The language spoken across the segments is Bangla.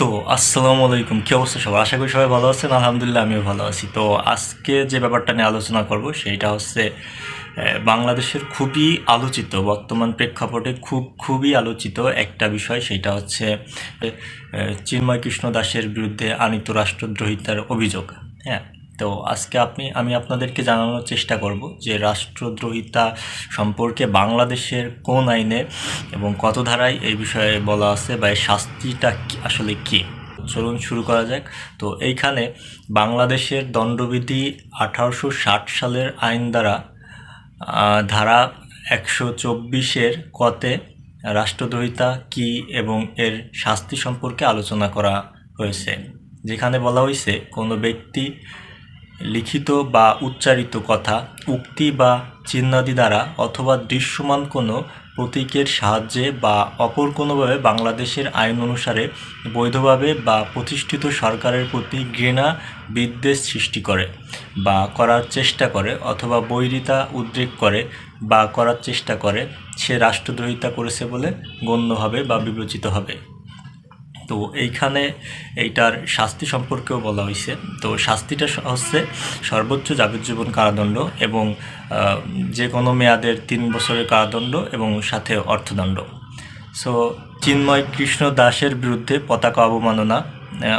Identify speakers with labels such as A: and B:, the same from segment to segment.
A: তো, আসসালামু আলাইকুম। কী অবস্থা সবাই আশা করি সবাই ভালো আছেন। আলহামদুলিল্লাহ, আমিও ভালো আছি। তো, আজকে যে ব্যাপারটা নিয়ে আলোচনা করব সেইটা হচ্ছে বাংলাদেশের খুবই আলোচিত, বর্তমান প্রেক্ষাপটে খুব, খুবই আলোচিত একটা বিষয়, সেটা হচ্ছে চিন্ময় কৃষ্ণ দাসের বিরুদ্ধে আনিত রাষ্ট্রদ্রোহিতার অভিযোগ। হ্যাঁ তো আজকে আপনি, আমি আপনাদেরকে জানানোর চেষ্টা করব যে রাষ্ট্রদ্রোহিতা সম্পর্কে বাংলাদেশের কোন আইনে এবং কত ধারায় এই বিষয়ে বলা আছে বা এর শাস্তিটা আসলে কী? চলুন শুরু করা যাক। তো এইখানে বাংলাদেশের দণ্ডবিধি আঠারোশো ষাট সালের আইন দ্বারা ধারা একশো চব্বিশের কতে রাষ্ট্রদ্রোহিতা কি এবং এর শাস্তি সম্পর্কে আলোচনা করা হয়েছে। যেখানে বলা হয়েছে কোনো ব্যক্তি লিখিত বা উচ্চারিত কথা, উক্তি বা চিহ্নাদি দ্বারা অথবা দৃশ্যমান কোনো প্রতীকের সাহায্যে বা অপর কোনোভাবে বাংলাদেশের আইন অনুসারে বৈধভাবে বা প্রতিষ্ঠিত সরকারের প্রতি ঘৃণা, বিদ্বেষ সৃষ্টি করে বা করার চেষ্টা করে অথবা বৈরিতা উদ্রেক করে বা করার চেষ্টা করে, সে রাষ্ট্রদ্রোহিতা করেছে বলে গণ্য হবে বা বিবেচিত হবে। তো এইখানে এইটার শাস্তি সম্পর্কেও বলা হয়েছে তো শাস্তিটা হচ্ছে সর্বোচ্চ যাবজ্জীবন কারাদণ্ড এবং যে কোনো মেয়াদের তিন বছরের কারাদণ্ড এবং সাথে অর্থদণ্ড। সো, চিন্ময় কৃষ্ণ দাসের বিরুদ্ধে পতাকা অবমাননা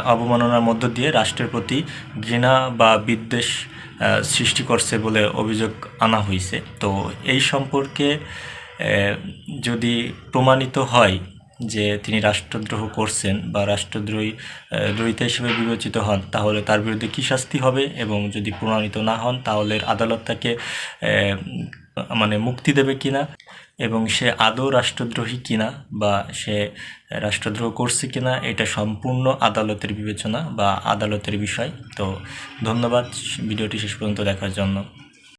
A: অবমাননার মধ্য দিয়ে রাষ্ট্রের প্রতি ঘৃণা বা বিদ্বেষ সৃষ্টি করছে বলে অভিযোগ আনা হয়েছে তো এই সম্পর্কে যদি প্রমাণিত হয় যে তিনি রাষ্ট্রদ্রোহ করছেন বা রাষ্ট্রদ্রোহী দ্রোহিতা হিসেবে বিবেচিত হন, তাহলে তার বিরুদ্ধে কী শাস্তি হবে এবং যদি প্রমাণিত না হন, তাহলে আদালত তাকে মানে মুক্তি দেবে কিনা এবং সে আদৌ রাষ্ট্রদ্রোহী কিনা বা সে রাষ্ট্রদ্রোহ করছে কিনা, এটা সম্পূর্ণ আদালতের বিবেচনা বা আদালতের বিষয়। তো ধন্যবাদ, ভিডিওটি শেষ পর্যন্ত দেখার জন্য।